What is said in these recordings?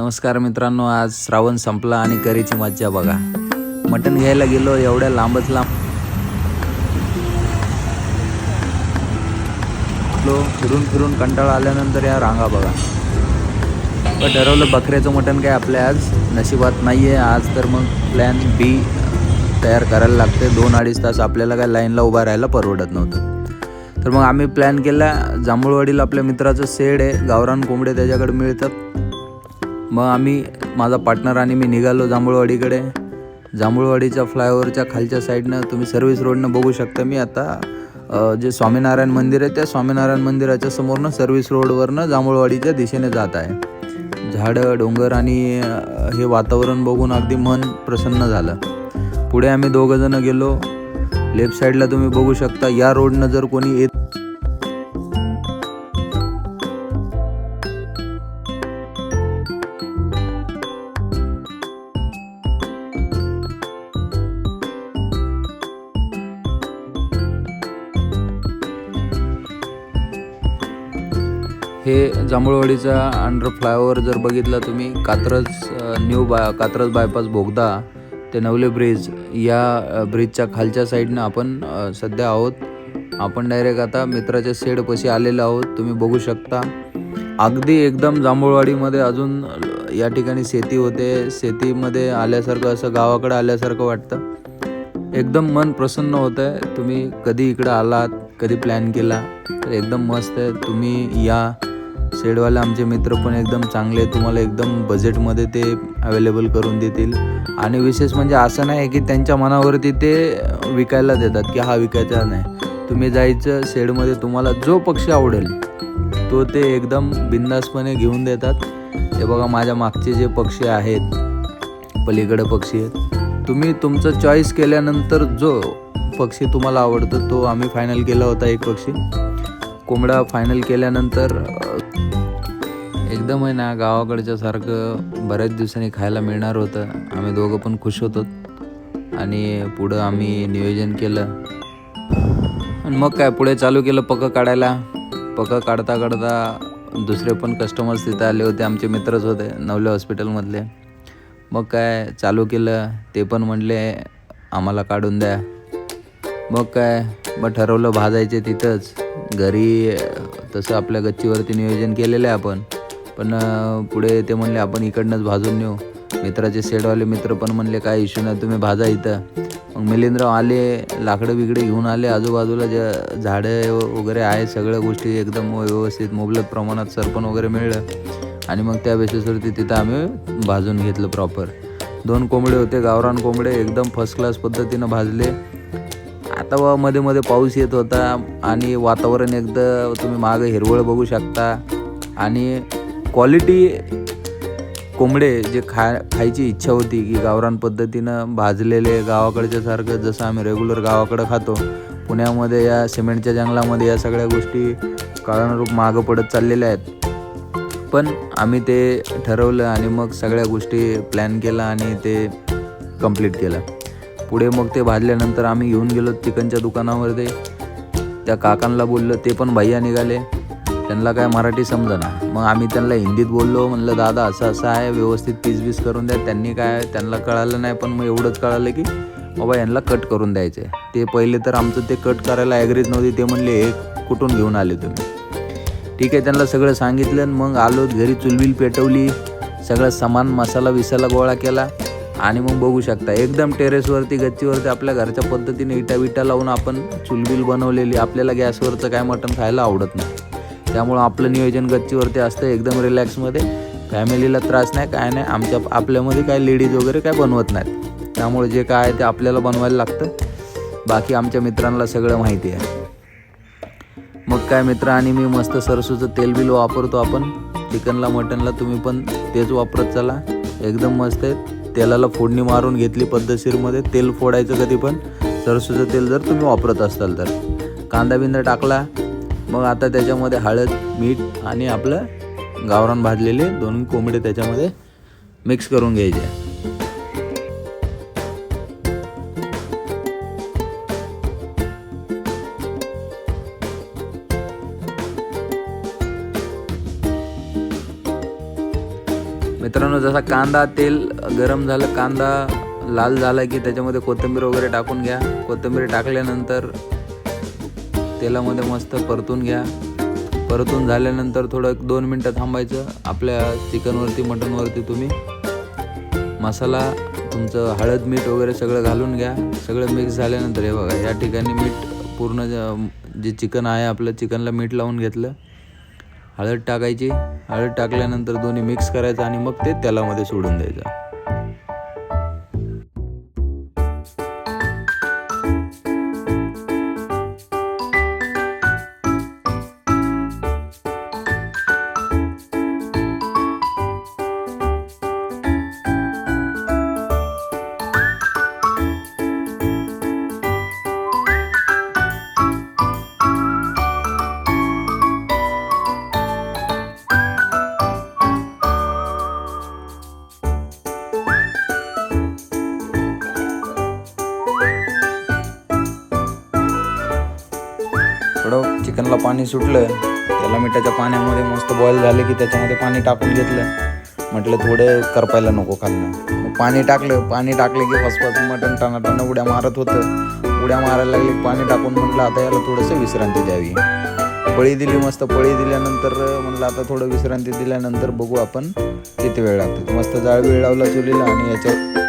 नमस्कार मित्रांनो आज श्रावण संपला आणि करीची मज्जा बघा. मटण घ्यायला गेलो एवढ्या लांबच लांब. लो फिरून फिरून कंटाळा आल्यानंतर या रांगा बघा. पण ठरवलं बकऱ्याचं मटण काय आपल्या आज नशिबात नाही आहे आज तर मग प्लॅन बी तयार करायला लागते दोन अडीच तास आपल्याला काय लाईनला उभा राहायला परवडत नव्हतं. तर मग आम्ही प्लॅन केला जांभूळवाडीला आपल्या मित्राचं शेड आहे. गावरान कोंबडे त्याच्याकडे मिळतात. मग आम्ही माझा पार्टनर आणि मी निघालो जांभूळवाडीकडे. जांभूळवाडीच्या फ्लायओव्हरच्या खालच्या साईडनं तुम्ही सर्व्हिस रोडनं बघू शकता मी आता जे स्वामीनारायण मंदिर आहे त्या स्वामीनारायण मंदिराच्या समोरनं सर्व्हिस रोडवरनं जांभूळवाडीच्या दिशेने जात आहे. झाडं डोंगर आणि हे वातावरण बघून अगदी मन प्रसन्न झालं. पुढे आम्ही दोघंजणं गेलो. लेफ्ट साईडला तुम्ही बघू शकता या रोडनं जर कोणी येत हे जांभूळवाडीचा अंडर फ्लायओव्हर जर बघितला तुम्ही कात्रज न्यू बा कात्रज बायपास भोगदा ते नवले ब्रिज या ब्रिजच्या खालच्या साईडनं आपण सध्या आहोत. आपण डायरेक्ट आता मित्राच्या शेडपाशी आलेलो आहोत. तुम्ही बघू शकता. अगदी एकदम जांभूळवाडीमध्ये अजून या ठिकाणी शेती होते. शेतीमध्ये आल्यासारखं असं गावाकडं आल्यासारखं वाटतं. एकदम मन प्रसन्न होतं आहे तुम्ही कधी इकडं आलात कधी प्लॅन केला तर एकदम मस्त आहे. तुम्ही या शेडवाले आमचे मित्र पण एकदम चांगले तुम्हाला एकदम बजेटमध्ये ते अवेलेबल करून देतील. आणि विशेष म्हणजे असं नाही की त्यांच्या मनावरती ते विकायला देतात की हा विकायचा नाही. तुम्ही जायचं शेडमध्ये तुम्हाला जो पक्षी आवडेल तो ते एकदम बिंदासपणे घेऊन देतात. ते बघा माझ्या मागचे जे पक्षी आहेत पलीकडे पक्षी आहेत तुम्ही तुमचं चॉईस केल्यानंतर जो पक्षी तुम्हाला आवडतो तो आम्ही फायनल केला होता एक पक्षी. कोंबडा फायनल केल्यानंतर एकदम आहे ना गावाकडच्या सारखं बऱ्याच दिवसांनी खायला मिळणार होतं. आम्ही दोघं पण खुश होतो. आणि पुढं आम्ही नियोजन केलं. आणि मग काय पुढे चालू केलं पकं काढायला. पकं काढता काढता दुसरे पण कस्टमर्स तिथं आले होते आमचे मित्रच होते नवले हॉस्पिटलमधले मग काय चालू केलं. ते पण म्हणले आम्हाला काढून द्या. मग काय मग ठरवलं भाजायचे तिथंच. घरी तसं आपल्या गच्चीवरती नियोजन केलेलं आहे आपण. पण पुढे ते म्हणले आपण इकडनंच भाजून नेऊ. मित्राचे शेडवाले मित्र पण म्हणले काय इश्यू नाही तुम्ही भाजा इथं. मग मिलिंदराव आले लाकडं बिकडे घेऊन आले आजूबाजूला ज्या झाडं वगैरे आहेत सगळ्या गोष्टी एकदम व्यवस्थित मुबलक प्रमाणात सरपण वगैरे मिळलं. आणि मग त्या बेसिसवरती तिथं आम्ही भाजून घेतलं प्रॉपर दोन कोंबडे होते गावरान कोंबडे एकदम फर्स्ट क्लास पद्धतीनं भाजले. आता व मध्ये मध्ये पाऊस येत होता आणि वातावरण एकदम तुम्ही मागं हिरवळ बघू शकता. आणि क्वालिटी कोंबडे जे खा खायची इच्छा होती की गावरान पद्धतीनं भाजलेले गावाकडच्या सारखं जसं आम्ही रेग्युलर गावाकडं खातो पुण्यामध्ये या सिमेंटच्या जंगलामध्ये या सगळ्या गोष्टी काळानुरूप मागं पडत चाललेल्या आहेत. पण आम्ही ते ठरवलं आणि मग सगळ्या गोष्टी प्लॅन केला आणि ते कंप्लीट केलं. पुढे मग ते भाजल्यानंतर आम्ही घेऊन गेलो चिकनच्या दुकानामध्ये त्या काकांना बोललो ते पण भैया निघाले. त्यांना काय मराठी समजना. मग आम्ही त्यांना हिंदीत बोललो म्हणलं दादा असं असं आहे व्यवस्थित पीस बीस करून द्या. त्यांनी काय त्यांना कळालं नाही पण मग एवढंच कळालं की बाबा यांना कट करून द्यायचं आहे ते पहिले तर आमचं ते कट करायला ॲग्रीज नव्हती ते म्हणले हे कुठून घेऊन आले तुम्ही? ठीक आहे त्यांना सगळं सांगितलं आणि मग आलो घरी चुलबिल पेटवली सगळं समान मसाला विसाला गोळा केला आणि मग बघू शकता एकदम टेरेसवरती गच्चीवरती आपल्या घरच्या पद्धतीने इटा विटा लावून आपण चुलबिल बनवलेली आपल्याला गॅसवरचं काय मटण खायला आवडत नाही. त्यामुळं आपलं नियोजन गच्चीवरती असतं एकदम रिलॅक्समध्ये. फॅमिलीला त्रास नाही काय नाही. आमच्या आपल्यामध्ये काय लेडीज वगैरे काय बनवत नाहीत. त्यामुळे जे काय आहे ते आपल्याला बनवायला लागतं. बाकी आमच्या मित्रांना सगळं माहिती आहे. मग काय मित्र आणि मी मस्त सरसूचं तेल बिल वापरतो आपण. चिकनला मटनला तुम्ही पण तेच वापरत चला. एकदम मस्त आहे. तेलाला फोडणी मारून घेतली पद्धतशीरमध्ये. तेल फोडायचं कधी पण. सरसूचं तेल जर तुम्ही वापरत असाल तर. कांदा बिंदा टाकला. मग आता त्याच्यामध्ये हळद मीठ आणि आपलं गावरान भाजलेले दोन कोंबडे त्याच्यामध्ये मिक्स करून घ्यायचे. मित्रांनो जसा कांदा तेल गरम झालं कांदा लाल झाला की त्याच्यामध्ये कोथिंबीर वगैरे टाकून घ्या. कोथिंबीर टाकल्यानंतर तेलामध्ये मस्त परतून घ्या. परतून झाल्यानंतर थोडं एक दोन मिनटं थांबायचं. आपल्या चिकनवरती मटनवरती तुम्ही. मसाला तुमचं हळद मीठ वगैरे सगळं घालून घ्या. सगळं मिक्स झाल्यानंतर हे बघा या ठिकाणी मीठ पूर्ण ज- जे चिकन आहे आपलं चिकनला मीठ लावून घेतलं. हळद टाकायची. हळद टाकल्यानंतर दोन्ही मिक्स करायचं आणि मग ते तेलामध्ये सोडून द्यायचं. पाणी सुटलं त्याला मिठाच्या पाण्यामध्ये मस्त बॉईल झालं की त्याच्यामध्ये पाणी टाकून घेतलं. म्हटलं थोडं करपायला नको खाल्लं. मग पाणी टाकलं पाणी टाकलं की फसफस मटण टाना उड्या मारत होतं. उड्या मारायला लागली पाणी टाकून म्हटलं आता याला थोडंसं विश्रांती द्यावी. पळी दिली मस्त पळी दिल्यानंतर म्हटलं आता थोडं विश्रांती दिल्यानंतर बघू आपण किती वेळ लागतो मस्त जाळ वेळ लावला चुलीला आणि याच्यावर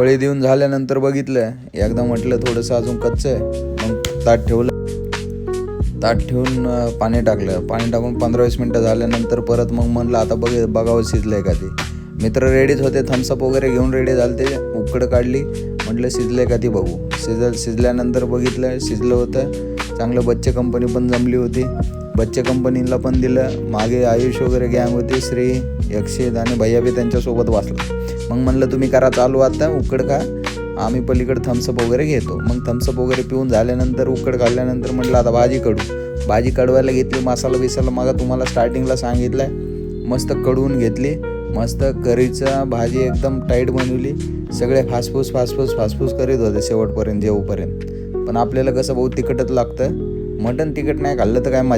पळी देऊन झाल्यानंतर बघितलं. एकदा म्हटलं थोडंसं अजून कच्चं आहे. मग ताट ठेवलं. ताट ठेवून पाणी टाकलं. पाणी टाकून पंधरा वीस मिनटं झाल्यानंतर परत मग म्हणलं आता बघ बघावं शिजलं आहे का ते मित्र रेडीच होते थम्सअप वगैरे घेऊन रेडी झाले ते. उकड काढली. म्हटलं शिजलं आहे का ती बघू. शिज शिजल्यानंतर बघितलं शिजलं होतं. चांगलं बच्चे कंपनी पण जमली होती. बच्चे कंपनीला पण दिलं. मागे आयुष वगैरे गँग होती. श्री यक्षित आणि भैया बी त्यांच्यासोबत वाचलं. मग म्हणलं तुम्ही करा चालू आता उकड का आम्ही पलीकडे थम्सअप वगैरे घेतो. मग थम्सअप वगैरे पिऊन झाल्यानंतर उकड काढल्यानंतर म्हटलं आता भाजी काढू भाजी कडवायला घेतली मसाला बिसाला मग तुम्हाला स्टार्टिंगला सांगितलं आहे मस्त कडवून घेतली. मस्त करीचा भाजी एकदम टाईट बनवली. सगळे फासफूस फासफूस फासफूस करीत होते शेवटपर्यंत जेवपर्यंत. पण आपल्याला कसं बहुत तिखटच लागतं. मटण तिखट नाही खाल्लं तर काय